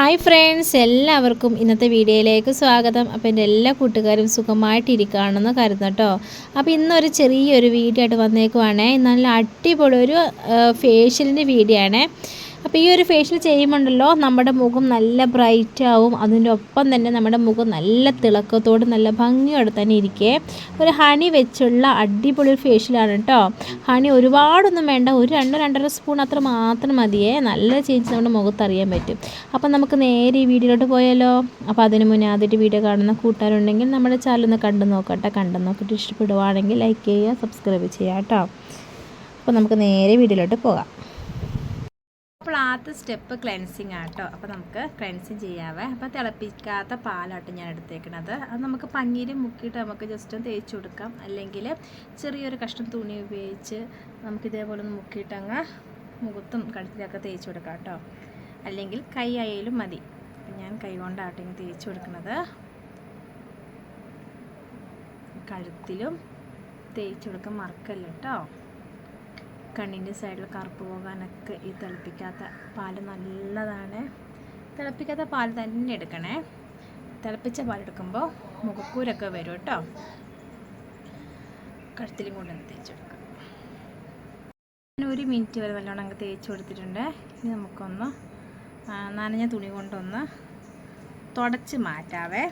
Hi friends എല്ലാവർക്കും ഇന്നത്തെ വീഡിയോയിലേക്ക് സ്വാഗതം. അപ്പോൾ എന്റെ എല്ലാ കൂട്ടുകാരും സുഖമായിട്ടിരിക്കുകയാണെന്ന് കരുതുന്നു കേട്ടോ അപ്പോൾ ഇന്നൊരു ചെറിയൊരു വീഡിയോ ആയിട്ട് വന്നേക്കുവാണേ. നല്ല അടിപൊളി ഒരു ഫേഷ്യലിന്റെ വീഡിയോ ആണേ. അപ്പോൾ ഈ ഒരു ഫേഷ്യൽ ചെയ്യുമ്പോണ്ടല്ലോ നമ്മുടെ മുഖം നല്ല ബ്രൈറ്റ് ആവും. അതിന്റെ ഒപ്പം തന്നെ നമ്മുടെ മുഖം നല്ല തിളക്കത്തോട് നല്ല ഭംഗിയോടെ തന്നെ ഇരിക്കേ. ഒരു ഹണി വെച്ചുള്ള അടിപൊളി ഫേഷ്യലാണ് കേട്ടോ ഹണി ഒരുപാടൊന്നും വേണ്ട. ഒരു രണ്ടോ രണ്ടര സ്പൂൺ അത്ര മാത്രം മതിയേ. നല്ല ചേഞ്ച് നമ്മുടെ മുഖത്ത് അറിയാൻ പറ്റും. അപ്പം നമുക്ക് നേരെ ഈ വീഡിയോയിലോട്ട് പോയാലോ? അപ്പോൾ അതിന് മുന്നേ ആദ്യമായിട്ട് വീഡിയോ കാണുന്ന കൂട്ടാരുണ്ടെങ്കിൽ നമ്മുടെ ചാനൽ ഒന്ന് കണ്ടു നോക്കട്ടെ. കണ്ടു നോക്കിയിട്ട് ഇഷ്ടപ്പെടുവാണെങ്കിൽ ലൈക്ക് ചെയ്യുക സബ്സ്ക്രൈബ് ചെയ്യുക കേട്ടോ അപ്പോൾ നമുക്ക് നേരെ വീഡിയോയിലോട്ട് പോകാം. അപ്പോൾ ആദ്യത്തെ സ്റ്റെപ്പ് ക്ലെൻസിങ് ആട്ടോ. അപ്പോൾ നമുക്ക് ക്ലെൻസിങ് ചെയ്യാവേ. അപ്പോൾ തിളപ്പിക്കാത്ത പാലാട്ടോ ഞാൻ എടുത്തേക്കണത്. അത് നമുക്ക് പഞ്ഞീര് മുക്കിയിട്ട് നമുക്ക് ജസ്റ്റ് ഒന്ന് തേച്ച് കൊടുക്കാം. അല്ലെങ്കിൽ ചെറിയൊരു കഷ്ണം തുണി ഉപയോഗിച്ച് നമുക്ക് ഇതേപോലെ ഒന്ന് മുക്കിയിട്ട് അങ്ങ് മുഖത്തും കഴുത്തിലൊക്കെ തേച്ച് കൊടുക്കാം കേട്ടോ. അല്ലെങ്കിൽ കൈ ആയാലും മതി. ഞാൻ കൈ കൊണ്ടാട്ടോ ഇങ്ങനെ തേച്ച് കൊടുക്കുന്നത് കഴുത്തിലും തേച്ച് കൊടുക്കാൻ മറക്കല്ല കേട്ടോ. കണ്ണിന്റെ സൈഡിൽ കറുപ്പ് പോകാനൊക്കെ ഈ തിളപ്പിക്കാത്ത പാൽ നല്ലതാണ്. തിളപ്പിക്കാത്ത പാൽ തന്നെ എടുക്കണേ. തിളപ്പിച്ച പാലെടുക്കുമ്പോൾ മുഖക്കൂരൊക്കെ വരും കേട്ടോ. കഴുത്തിലും കൊണ്ട് തേച്ചെടുക്കാം ഞാൻ ഒരു മിനിറ്റ് വരെ നല്ലോണം അങ്ങ് തേച്ച് കൊടുത്തിട്ടുണ്ട്. ഇനി നമുക്കൊന്ന് നനഞ്ഞ തുണി കൊണ്ടൊന്ന് തുടച്ച് മാറ്റാവേ.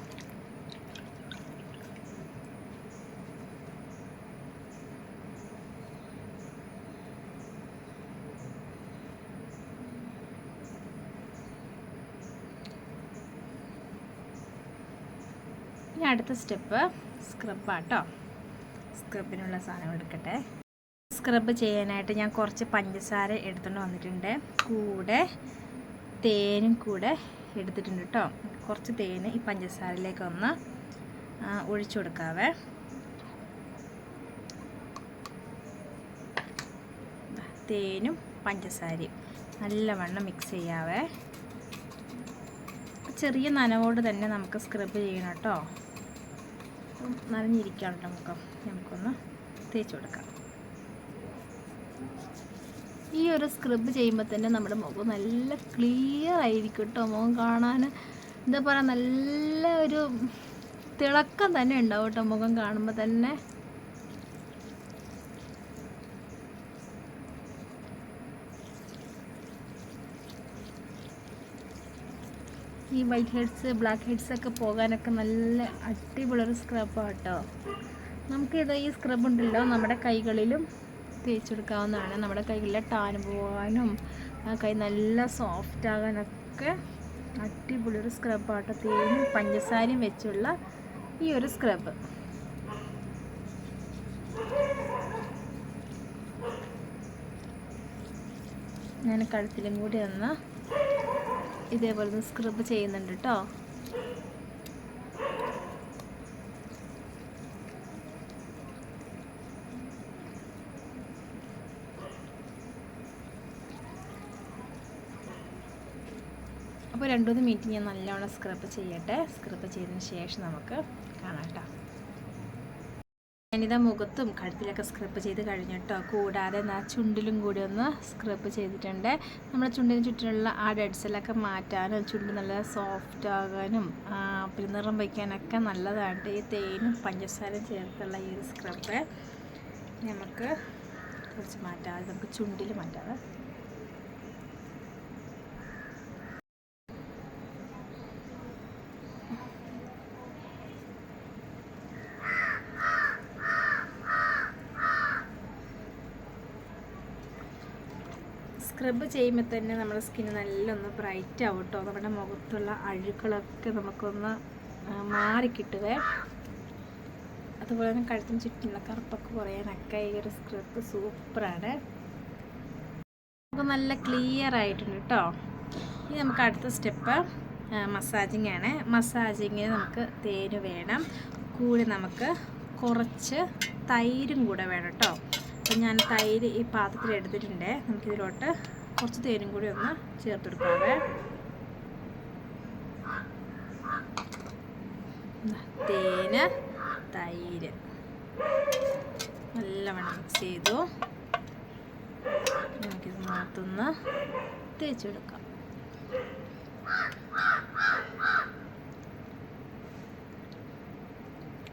അടുത്ത സ്റ്റെപ്പ് സ്ക്രബാട്ടോ സ്ക്രബിനുള്ള സാധനം എടുക്കട്ടെ. സ്ക്രബ് ചെയ്യാനായിട്ട് ഞാൻ കുറച്ച് പഞ്ചസാര എടുത്തുകൊണ്ട് വന്നിട്ടുണ്ട്. കൂടെ തേനും കൂടെ എടുത്തിട്ടുണ്ട് കേട്ടോ കുറച്ച് തേന് ഈ പഞ്ചസാരയിലേക്ക് ഒന്ന് ഒഴിച്ചു കൊടുക്കാവേ. തേനും പഞ്ചസാരയും നല്ലവണ്ണം മിക്സ് ചെയ്യാവേ. ചെറിയ നനവോട് തന്നെ നമുക്ക് സ്ക്രബ് ചെയ്യണം കേട്ടോ നനഞ്ഞിരിക്കാം കേട്ടോ മുഖം. നമുക്കൊന്ന് തേച്ച് കൊടുക്കാം. ഈ ഒരു സ്ക്രബ് ചെയ്യുമ്പോൾ തന്നെ നമ്മുടെ മുഖം നല്ല ക്ലിയർ ആയിരിക്കും കേട്ടോ. മുഖം കാണാൻ എന്താ പറയുക നല്ല ഒരു തിളക്കം തന്നെ ഉണ്ടാവും കേട്ടോ മുഖം കാണുമ്പോൾ തന്നെ. ഈ വൈറ്റ് ഹെഡ്സ് ബ്ലാക്ക് ഹെഡ്സ് ഒക്കെ പോകാനൊക്കെ നല്ല അടിപൊളിയൊരു സ്ക്രബാണ് കേട്ടോ നമുക്കിത് ഈ സ്ക്രബ് ഉണ്ടല്ലോ നമ്മുടെ കൈകളിലും തേച്ചെടുക്കാവുന്നതാണ്. നമ്മുടെ കൈകളിലെ ടാൻ പോകാനും ആ കൈ നല്ല സോഫ്റ്റ് ആകാനൊക്കെ അടിപൊളിയൊരു സ്ക്രബാട്ടോ തേനും പഞ്ചസാരയും വെച്ചുള്ള ഈ ഒരു സ്ക്രബ് ഞാൻ കഴുത്തിലും കൂടി ഒന്ന് ഇതേപോലെ സ്ക്രബ് ചെയ്യുന്നുണ്ട് കേട്ടോ അപ്പോൾ രണ്ടു മൂന്ന് മിനിറ്റ് ഞാൻ നല്ലോണം സ്ക്രബ് ചെയ്യട്ടെ. സ്ക്രബ് ചെയ്തതിന് ശേഷം നമുക്ക് കാണാം കേട്ടോ ഞാനിതാ മുഖത്തും കഴുത്തിലൊക്കെ സ്ക്രബ് ചെയ്ത് കഴിഞ്ഞു കേട്ടോ കൂടാതെ ആ ചുണ്ടിലും കൂടി ഒന്ന് സ്ക്രബ് ചെയ്തിട്ടുണ്ട്. നമ്മുടെ ചുണ്ടിന് ചുറ്റിനുള്ള ആ ഡെഡ്സെല്ലൊക്കെ മാറ്റാനും ചുണ്ട് നല്ല സോഫ്റ്റ് ആകാനും പിന്നെ നിറം വയ്ക്കാനൊക്കെ നല്ലതാണ് ഈ തേനും പഞ്ചസാരയും ചേർത്തുള്ള ഈ ഒരു സ്ക്രബ് നമുക്ക് കുറച്ച് മാറ്റാതെ നമുക്ക് ചുണ്ടിൽ മാറ്റാതെ സ്ക്രബ് ചെയ്യുമ്പോൾ തന്നെ നമ്മുടെ സ്കിന്ന് നല്ലൊന്ന് ബ്രൈറ്റ് ആവും കേട്ടോ നമ്മുടെ മുഖത്തുള്ള അഴുക്കളൊക്കെ നമുക്കൊന്ന് മാറിക്കിട്ടുവേ അതുപോലെ തന്നെ കഴുത്തിന് ചുറ്റുമുള്ള കറുപ്പൊക്കെ കുറയാനൊക്കെ ഈ ഒരു സ്ക്രബ് സൂപ്പറാണ് നമുക്ക് നല്ല ക്ലിയർ ആയിട്ടുണ്ട് കേട്ടോ ഇനി നമുക്ക് അടുത്ത സ്റ്റെപ്പ് മസാജിങ് ആണ്. മസാജിങ്ങിന് നമുക്ക് തേന് വേണം. കൂടെ നമുക്ക് കുറച്ച് തൈരും കൂടെ വേണം കേട്ടോ അപ്പം ഞാൻ തൈര് ഈ പാത്രത്തിൽ എടുത്തിട്ടുണ്ട്. നമുക്കിതിലോട്ട് കുറച്ച് തേനും കൂടി ഒന്ന് ചേർത്തെടുക്കാവേ. തേന് തൈര്. നല്ലവണ്ണം മിക്സ് ചെയ്തു. നമുക്കിത് മുഖത്തൊന്ന് തേച്ചെടുക്കാം.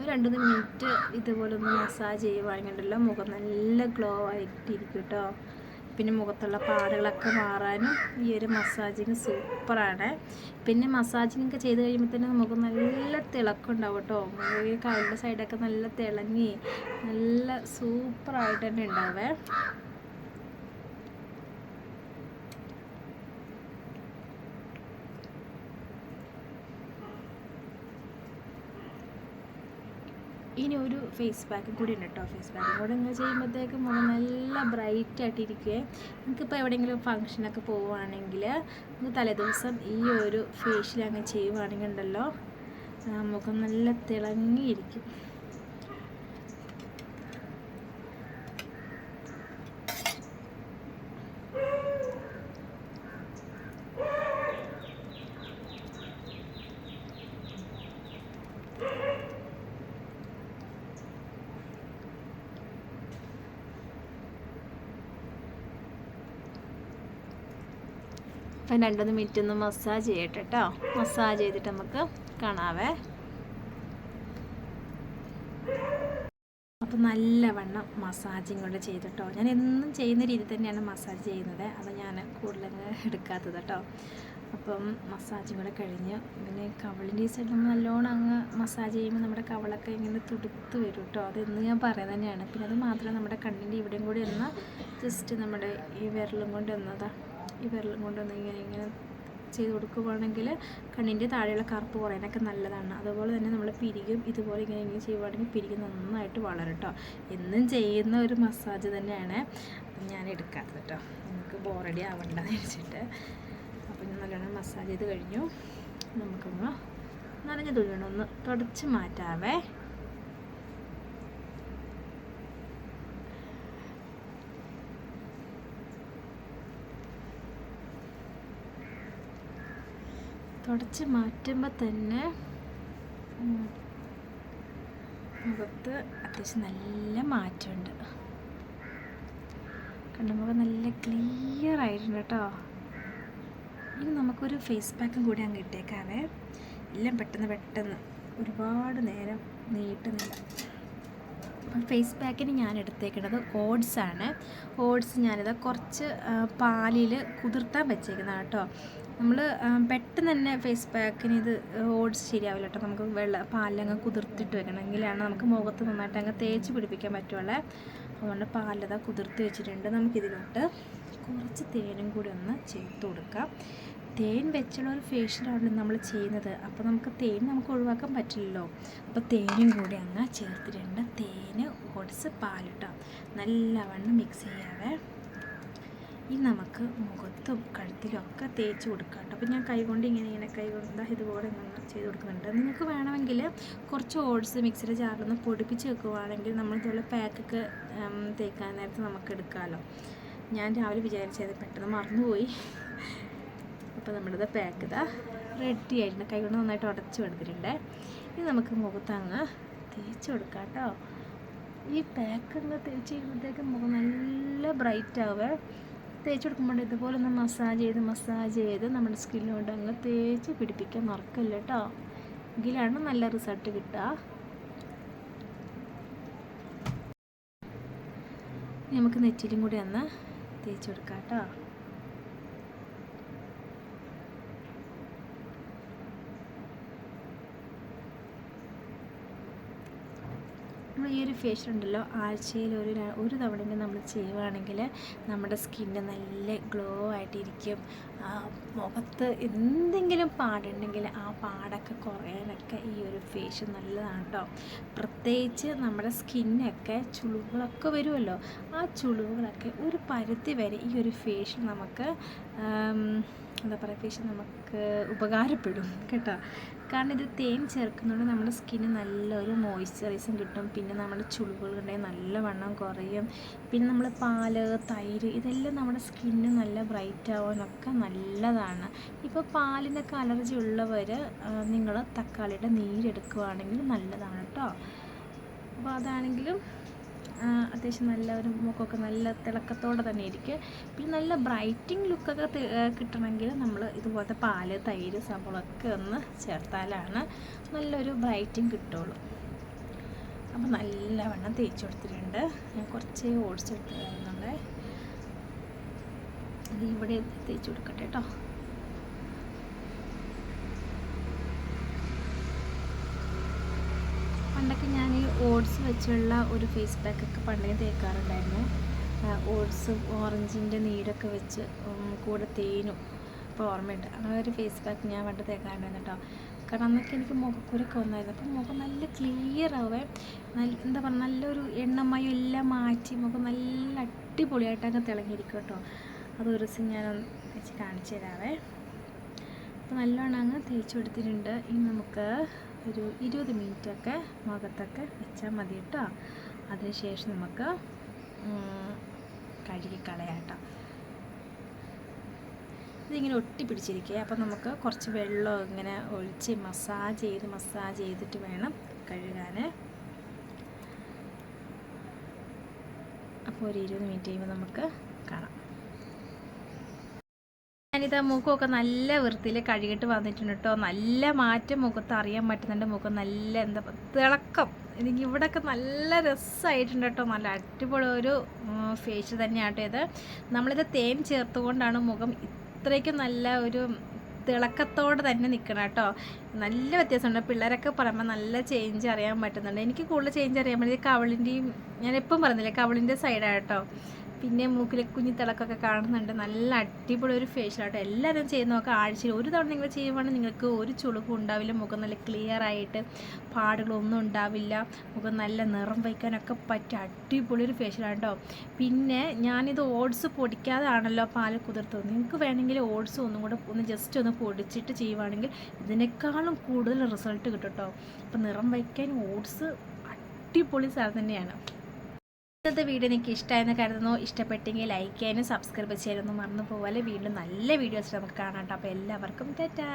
രണ്ട് മിനിറ്റ് ഇതുപോലെ ഒന്ന് മസാജ് ചെയ്യുവാണെങ്കിലുണ്ടല്ലോ മുഖം നല്ല ഗ്ലോ ആയിട്ടിരിക്കും കേട്ടോ പിന്നെ മുഖത്തുള്ള പാടുകളൊക്കെ മാറാനും ഈ ഒരു മസാജിങ് സൂപ്പറാണ് പിന്നെ മസാജിങ്ങൊക്കെ ചെയ്ത് കഴിയുമ്പോൾ തന്നെ നമുക്ക് നല്ല തിളക്കം ഉണ്ടാവും കേട്ടോ ഈ കാലിന്റെ സൈഡൊക്കെ നല്ല തിളങ്ങി നല്ല സൂപ്പറായിട്ട് തന്നെ ഉണ്ടാവേ. ഇനി ഒരു ഫേസ് പാക്ക് കൂടി ഉണ്ട് കേട്ടോ ഫേസ് പാക്ക് കൂടെ നിങ്ങൾ ചെയ്യുമ്പോഴത്തേക്കും മുഖം നല്ല ബ്രൈറ്റ് ആയിട്ട് ആയിട്ടിരിക്കുകയെ നമുക്കിപ്പോൾ എവിടെയെങ്കിലും ഫംഗ്ഷനൊക്കെ പോവുകയാണെങ്കിൽ നമുക്ക് തലേദിവസം ഈ ഒരു ഫേഷ്യൽ അങ്ങ് ചെയ്യുവാണെങ്കിൽ ഉണ്ടല്ലോ മുഖം നല്ല തിളങ്ങിയിരിക്കും. അപ്പം രണ്ടൊന്ന് മിനിറ്റ് ഒന്ന് മസാജ് ചെയ്യട്ടെ കേട്ടോ. മസാജ് ചെയ്തിട്ട് നമുക്ക് കാണാവേ. അപ്പോൾ നല്ലവണ്ണം മസാജിങ് കൊണ്ട് ചെയ്തിട്ടോ ഞാൻ എന്നും ചെയ്യുന്ന രീതി തന്നെയാണ് മസാജ് ചെയ്യുന്നത്. അത് ഞാൻ കൂടുതൽ എടുക്കാത്തത് കേട്ടോ. അപ്പം മസാജും കൂടെ കഴിഞ്ഞ് പിന്നെ കവളിന്റെ ഈ നമ്മൾ നല്ലോണം അങ്ങ് മസാജ് ചെയ്യുമ്പോൾ നമ്മുടെ കവളൊക്കെ ഇങ്ങനെ തുടുത്ത് വരും കേട്ടോ. അതെന്ന് ഞാൻ പറയുന്നത് തന്നെയാണ്. പിന്നെ അത് മാത്രമേ നമ്മുടെ കണ്ണിന്റെ ഇവിടെയും കൂടി ഒന്ന് ജസ്റ്റ് നമ്മുടെ ഈ വിരലും കൊണ്ട് ഒന്നതാ ഈ വിരലും കൊണ്ടൊന്ന് ഇങ്ങനെ ഇങ്ങനെ ചെയ്ത് കൊടുക്കുവാണെങ്കിൽ കണ്ണിന്റെ താഴെയുള്ള കറുപ്പ് കുറയാനൊക്കെ നല്ലതാണ്. അതുപോലെ തന്നെ നമ്മൾ പിരികും ഇതുപോലെ ഇങ്ങനെ ഇങ്ങനെ ചെയ്യുവാണെങ്കിൽ പിരികും നന്നായിട്ട് വളരും കേട്ടോ എന്നും ചെയ്യുന്ന ഒരു മസാജ് തന്നെയാണ് ഞാൻ എടുക്കാത്തത് കേട്ടോ നമുക്ക് ബോറടി ആവണ്ടെന്ന് വെച്ചിട്ട് അപ്പം നല്ലോണം മസാജ് ചെയ്ത് കഴിഞ്ഞു. നമുക്കൊന്ന് നനഞ്ഞ തുണിയൊന്ന് ഒന്ന് തുടച്ച് മാറ്റാവേ. തുടച്ച് മാറ്റുമ്പോൾ തന്നെ മുഖത്ത് അത്യാവശ്യം നല്ല മാറ്റമുണ്ട്. കണ്ണുമുഖം നല്ല ക്ലിയർ ആയിട്ടുണ്ട് കേട്ടോ. ഇനി നമുക്കൊരു ഫേസ് പാക്കും കൂടി അങ്ങ് ഇട്ടേക്കാവേ. എല്ലാം പെട്ടെന്ന് പെട്ടെന്ന് ഒരുപാട് നേരം നീട്ടുന്നില്ല. ഫേസ് പാക്കിന് ഞാൻ എടുത്തേക്കുന്നത് ഓട്സ് ആണ്. ഓട്സ് ഞാനിത് കുറച്ച് പാലിൽ കുതിർത്താൻ വെച്ചേക്കുന്നതാണ് കേട്ടോ. നമ്മൾ പെട്ടെന്ന് തന്നെ ഫേസ് പാക്കിന് ഇത് ഓട്സ് ശരിയാവില്ല കേട്ടോ. നമുക്ക് വെള്ള പാലങ്ങ് കുതിർത്തിട്ട് വെക്കണമെങ്കിലാണ് നമുക്ക് മുഖത്ത് നന്നായിട്ട് അങ്ങ് തേച്ച് പിടിപ്പിക്കാൻ പറ്റുള്ളത് അതുകൊണ്ട് പാലത കുതിർത്ത് വെച്ചിട്ടുണ്ട് നമുക്കിതിലോട്ട്. കുറച്ച് തേനും കൂടി ഒന്ന് ചേർത്ത് കൊടുക്കാം. തേൻ വെച്ചുള്ള ഒരു ഫേഷ്യലാണ് നമ്മൾ ചെയ്യുന്നത്. അപ്പോൾ നമുക്ക് തേൻ നമുക്ക് ഒഴിവാക്കാൻ പറ്റില്ലല്ലോ. അപ്പോൾ തേനും കൂടി അങ്ങ് ചേർത്തിട്ടുണ്ട് തേന് ഓട്സ് പാലിട്ടോ നല്ലവണ്ണം മിക്സ് ചെയ്യാവേ. ഇനി നമുക്ക് മുഖത്തും കഴുത്തിലും ഒക്കെ തേച്ച് കൊടുക്കാം കേട്ടോ. അപ്പോൾ ഞാൻ കൈകൊണ്ട് ഇങ്ങനെ ഇങ്ങനെ കൈ കൊണ്ട് ഇതുപോലെ ഇങ്ങനെ ചെയ്ത് കൊടുക്കുന്നുണ്ട്. നിങ്ങൾക്ക് വേണമെങ്കിൽ കുറച്ച് ഓട്സ് മിക്സിയുടെ ജാറിലൊന്ന് പൊടിപ്പിച്ച് വെക്കുവാണെങ്കിൽ നമ്മൾ ഇതുപോലെ പാക്കൊക്കെ തേക്കാൻ നേരത്ത് നമുക്ക് എടുക്കാമല്ലോ ഞാൻ രാവിലെ വിചാരിച്ചത് പെട്ടെന്ന് മറന്നുപോയി. അപ്പോൾ നമ്മളിത് പാക്ക് ഇതാ റെഡി ആയിട്ടുണ്ട്. കൈ കൊണ്ട് നന്നായിട്ട് ഉടച്ചു കൊടുത്തിട്ടുണ്ട്. ഇനി നമുക്ക് മുഖത്തങ്ങ് തേച്ച് കൊടുക്കാം കേട്ടോ. ഈ പാക്ക് അങ്ങ് തേച്ച് കഴിയുമ്പോഴത്തേക്ക് മുഖം നല്ല ബ്രൈറ്റ് ആവുക തേച്ച് കൊടുക്കുമ്പോൾ ഇതുപോലെ ഒന്ന് മസാജ് ചെയ്ത് മസാജ് ചെയ്ത് നമ്മുടെ സ്കിന്നിലോട്ട് അങ്ങ് തേച്ച് പിടിപ്പിക്കാൻ മറക്കല്ല കേട്ടോ. എങ്കിലാണ് നല്ല റിസൾട്ട് കിട്ടുക. നമുക്ക് നെറ്റിലും കൂടി ഒന്ന് തേച്ച് കൊടുക്കാം കേട്ടോ. ഈ ഒരു ഫേഷ്യൽ ഉണ്ടല്ലോ ആഴ്ചയിൽ ഒരു ഒരു തവണയെങ്കിലും നമ്മൾ ചെയ്യുകയാണെങ്കിൽ നമ്മുടെ സ്കിന്ന് നല്ല ഗ്ലോ ആയിട്ടിരിക്കും. മുഖത്ത് എന്തെങ്കിലും പാടുണ്ടെങ്കിൽ ആ പാടൊക്കെ കുറയാനൊക്കെ ഈ ഒരു ഫേഷ്യൽ നല്ലതാണ് കേട്ടോ പ്രത്യേകിച്ച് നമ്മുടെ സ്കിന്നൊക്കെ ചുളിവുകളൊക്കെ വരുമല്ലോ ആ ചുളിവുകളൊക്കെ ഒരു പരുത്തി വരെ ഈ ഒരു ഫേഷ്യൽ നമുക്ക് എന്താ പറയുക ഫേഷ്യൽ നമുക്ക് ഉപകാരപ്പെടും കേട്ടോ. കാരണം ഇത് തേൻ ചേർക്കുന്നതുകൊണ്ട് നമ്മുടെ സ്കിന്ന് നല്ലൊരു മോയ്സ്ചറൈസും കിട്ടും. പിന്നെ നമ്മുടെ ചുളിവുകളുണ്ടെങ്കിൽ നല്ല വണ്ണം കുറയും. പിന്നെ നമ്മൾ പാൽ തൈര് ഇതെല്ലാം നമ്മുടെ സ്കിന്ന് നല്ല ബ്രൈറ്റ് ആവാനൊക്കെ നല്ലതാണ്. ഇപ്പോൾ പാലിനൊക്കെ അലർജി ഉള്ളവർ നിങ്ങൾ തക്കാളിയുടെ നീരെടുക്കുകയാണെങ്കിൽ നല്ലതാണ് കേട്ടോ അപ്പോൾ അതാണെങ്കിലും അത്യാവശ്യം നല്ല ഒരു മുഖമൊക്കെ നല്ല തിളക്കത്തോടെ തന്നെ ഇരിക്കും പിന്നെ നല്ല ബ്രൈറ്റിംഗ് ലുക്കൊക്കെ കിട്ടണമെങ്കിൽ നമ്മൾ ഇതുപോലത്തെ പാൽ തൈര് സവളൊക്കെ ഒന്ന് ചേർത്താലാണ് നല്ലൊരു ബ്രൈറ്റിങ് കിട്ടുള്ളൂ. അപ്പോൾ നല്ലവണ്ണം തേച്ച് കൊടുത്തിട്ടുണ്ട്. ഞാൻ കുറച്ച് ഓടിച്ച് എടുത്തതായിരുന്നുള്ളേ അത് ഇവിടെ തേച്ച് കൊടുക്കട്ടെ കേട്ടോ. പണ്ടൊക്കെ ഞാൻ ഓട്സ് വെച്ചുള്ള ഒരു ഫേസ് പാക്ക് ഒക്കെ പണ്ടേ തേക്കാറുണ്ടായിരുന്നു. ഓട്സും ഓറഞ്ചിന്റെ നീരൊക്കെ വെച്ച് കൂടെ തേനും ഇപ്പോൾ ഓർമ്മയുണ്ട്. ആ ഒരു ഫേസ് പാക്ക് ഞാൻ പണ്ട് തേക്കാറുണ്ടായിരുന്നു കേട്ടോ. കാരണം അന്നൊക്കെ എനിക്ക് മുഖക്കുരൊക്കെ വന്നായിരുന്നു. അപ്പം മുഖം നല്ല ക്ലിയർ ആവേ നല്ല എന്താ പറയുക നല്ലൊരു എണ്ണമയം എല്ലാം മാറ്റി മുഖം നല്ല അടിപൊളിയായിട്ടൊക്കെ തിളങ്ങിയിരിക്കും കേട്ടോ. അത് ഒരു ദിവസം ഞാൻ വെച്ച് കാണിച്ചു തരാവേ. അപ്പോൾ നല്ലോണം അങ്ങ് തേച്ച് കൊടുത്തിട്ടുണ്ട്. ഇനി നമുക്ക് ഒരു ഇരുപത് മിനിറ്റൊക്കെ മുഖത്തൊക്കെ വെച്ചാൽ മതി കേട്ടോ അതിനുശേഷം നമുക്ക് കഴുകി കളയാട്ടോ കേട്ടോ ഒട്ടി പിടിച്ചിരിക്കുക അപ്പോൾ നമുക്ക് കുറച്ച് വെള്ളം ഇങ്ങനെ ഒഴിച്ച് മസാജ് ചെയ്ത് മസാജ് ചെയ്തിട്ട് വേണം കഴുകാൻ അപ്പോൾ ഒരു ഇരുപത് മിനിറ്റ് കഴിയുമ്പോൾ നമുക്ക് ഞാനിതാ മുഖമൊക്കെ നല്ല വൃത്തിയിൽ കഴുകിയിട്ട് വന്നിട്ടുണ്ട് കേട്ടോ നല്ല മാറ്റം മുഖത്ത് അറിയാൻ പറ്റുന്നുണ്ട്. മുഖം നല്ല എന്താ തിളക്കം. എനിക്ക് ഇവിടെയൊക്കെ നല്ല രസമായിട്ടുണ്ട് കേട്ടോ നല്ല അടിപൊളി ഒരു ഫേഷ്യൽ കേട്ടോ ഇത്. നമ്മളിത് തേൻ ചേർത്തുകൊണ്ടാണ് മുഖം ഇത്രയ്ക്കും നല്ല ഒരു തിളക്കത്തോടെ തന്നെ നിൽക്കണം കേട്ടോ നല്ല വ്യത്യാസമുണ്ട്. പിള്ളേരൊക്കെ പറയുമ്പോൾ നല്ല ചേഞ്ച് അറിയാൻ പറ്റുന്നുണ്ട്. എനിക്ക് കൂടുതൽ ചേഞ്ച് അറിയാൻ പറ്റുന്നത് കവളിന്റെയും ഞാൻ എപ്പം പറഞ്ഞില്ലേ കവളിന്റെ സൈഡാണ് കേട്ടോ പിന്നെ മൂക്കിലെ കുഞ്ഞി തിളക്കൊക്കെ കാണുന്നുണ്ട്. നല്ല അടിപൊളി ഒരു ഫേഷ്യൽ ആട്ടോ. എല്ലാവരും ചെയ്ത് നോക്കുക ആഴ്ചയിൽ ഒരു തവണ നിങ്ങൾ ചെയ്യുവാണെങ്കിൽ നിങ്ങൾക്ക് ഒരു ചുളുക്കും ഉണ്ടാവില്ല. മുഖം നല്ല ക്ലിയർ ആയിട്ട് പാടുകളൊന്നും ഉണ്ടാവില്ല. മുഖം നല്ല നിറം വയ്ക്കാനൊക്കെ പറ്റിയ അടിപൊളി ഒരു ഫേഷ്യലാണ് കേട്ടോ പിന്നെ ഞാനിത് ഓട്സ് പൊടിക്കാതാണല്ലോ പാൽ കുതിർത്തത് നിങ്ങൾക്ക് വേണമെങ്കിൽ ഓട്സ് ഒന്നും കൂടെ ഒന്ന് ജസ്റ്റ് ഒന്ന് പൊടിച്ചിട്ട് ചെയ്യുവാണെങ്കിൽ ഇതിനേക്കാളും കൂടുതൽ റിസൾട്ട് കിട്ടും കേട്ടോ അപ്പം നിറം വയ്ക്കാൻ ഓട്സ് അടിപൊളി സാധനം തന്നെയാണ്. ഇന്നത്തെ വീഡിയോ നിങ്ങൾക്ക് ഇഷ്ടമായെന്ന് കരുതുന്നു. ഇഷ്ടപ്പെട്ടെങ്കിൽ ലൈക്ക് ചെയ്യാനും സബ്സ്ക്രൈബ് ചെയ്യാനൊന്നും മറന്നു പോകാതെ വീണ്ടും നല്ല വീഡിയോസ് നമുക്ക് കാണാം കേട്ടോ. അപ്പോൾ എല്ലാവർക്കും ടാറ്റാ.